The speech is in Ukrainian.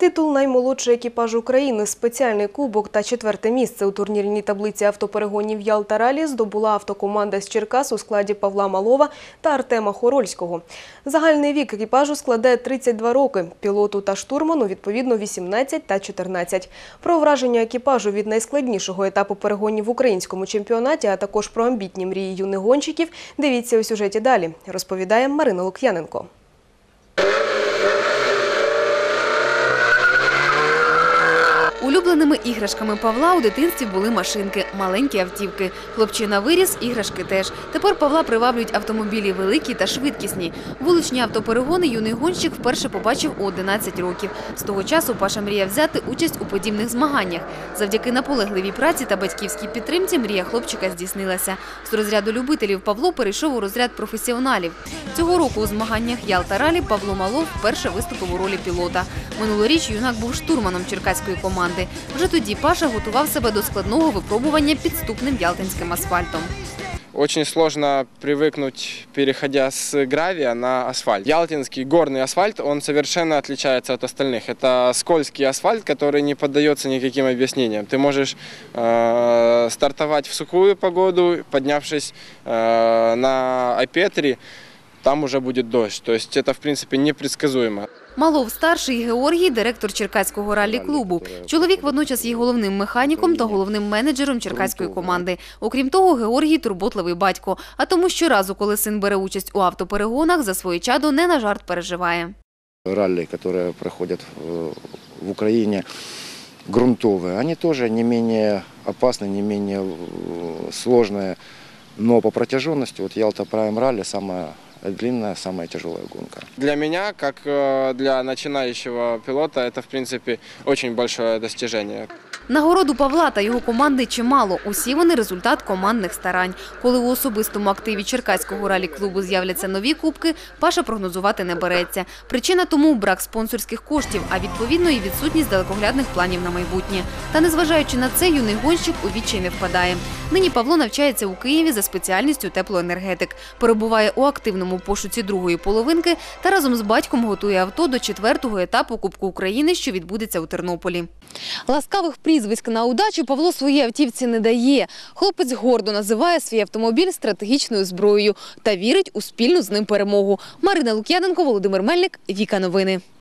Титул наймолодший екіпаж України, спеціальний кубок та четверте місце у турнірній таблиці автоперегонів Ялта Ралі здобула автокоманда з Черкас у складі Павла Малова та Артема Хорольського. Загальний вік екіпажу складає 32 роки, пілоту та штурману відповідно 18 та 14. Про враження екіпажу від найскладнішого етапу перегонів в українському чемпіонаті, а також про амбітні мрії юних гонщиків, дивіться у сюжеті далі, розповідає Марина Лук'яненко. Улюбленими іграшками Павла у дитинстві були машинки, маленькі автівки. Хлопчина виріс, іграшки теж. Тепер Павла приваблюють автомобілі великі та швидкісні. Вуличні автоперегони юний гонщик вперше побачив у 11 років. З того часу Паша мріяв взяти участь у подібних змаганнях. Завдяки наполегливій праці та батьківській підтримці мрія хлопчика здійснилася. З розряду любителів Павло перейшов у розряд професіоналів. Цього року у змаганнях Ялта Ралі Павло Малов вперше виступив у ролі пілота. Минулоріч юнак був штурманом черкаської команди Вже тоді Паша готував себе до складного випробування підступним ялтинським асфальтом. Очень сложно привыкнуть, переходя с гравия на асфальт. Ялтинский горный асфальт, он совершенно отличается от остальных. Это скользкий асфальт, который не поддается никаким объяснениям. Ты можешь э, стартовать в сухую погоду, поднявшись э, на Айпетри, там уже будет дождь. То есть это, в принципе, непредсказуемо. Малов старший Георгій, директор Черкаського раллі-клубу. Чоловік водночас є головним механіком та головним менеджером черкаської команди. Окрім того, Георгій турботливий батько. А тому щоразу, коли син бере участь у автоперегонах, за своє чадо не на жарт переживає. ралли, которые проходят э, в Украине, грунтовые, они тоже не менее опасны, не менее э, сложные, но по протяженности вот Ялта Прайм ралли самая длинная, самая тяжелая гонка. Для меня, как э, для начинающего пилота, это, в принципе, очень большое достижение. Нагороду Павла та його команди чимало. Усі вони результат командних старань. Коли у особистому активі Черкаського ралі-клубу з'являться нові кубки, Паша прогнозувати не береться. Причина тому – брак спонсорських коштів, а відповідно і відсутність далекоглядних планів на майбутнє. Та незважаючи на це, юний гонщик у відчай не впадає. Нині Павло навчається у Києві за спеціальністю теплоенергетик. Перебуває у активному пошуці другої половинки та разом з батьком готує авто до четвертого етапу Кубку України, що відбудеться у Тернополі. Ласкавих прізвиськ на удачу Павло своїй автівці не дає. Хлопець гордо називає свій автомобіль стратегічною зброєю та вірить у спільну з ним перемогу. Марина Лук'яненко, Володимир Мельник, Віка Новини.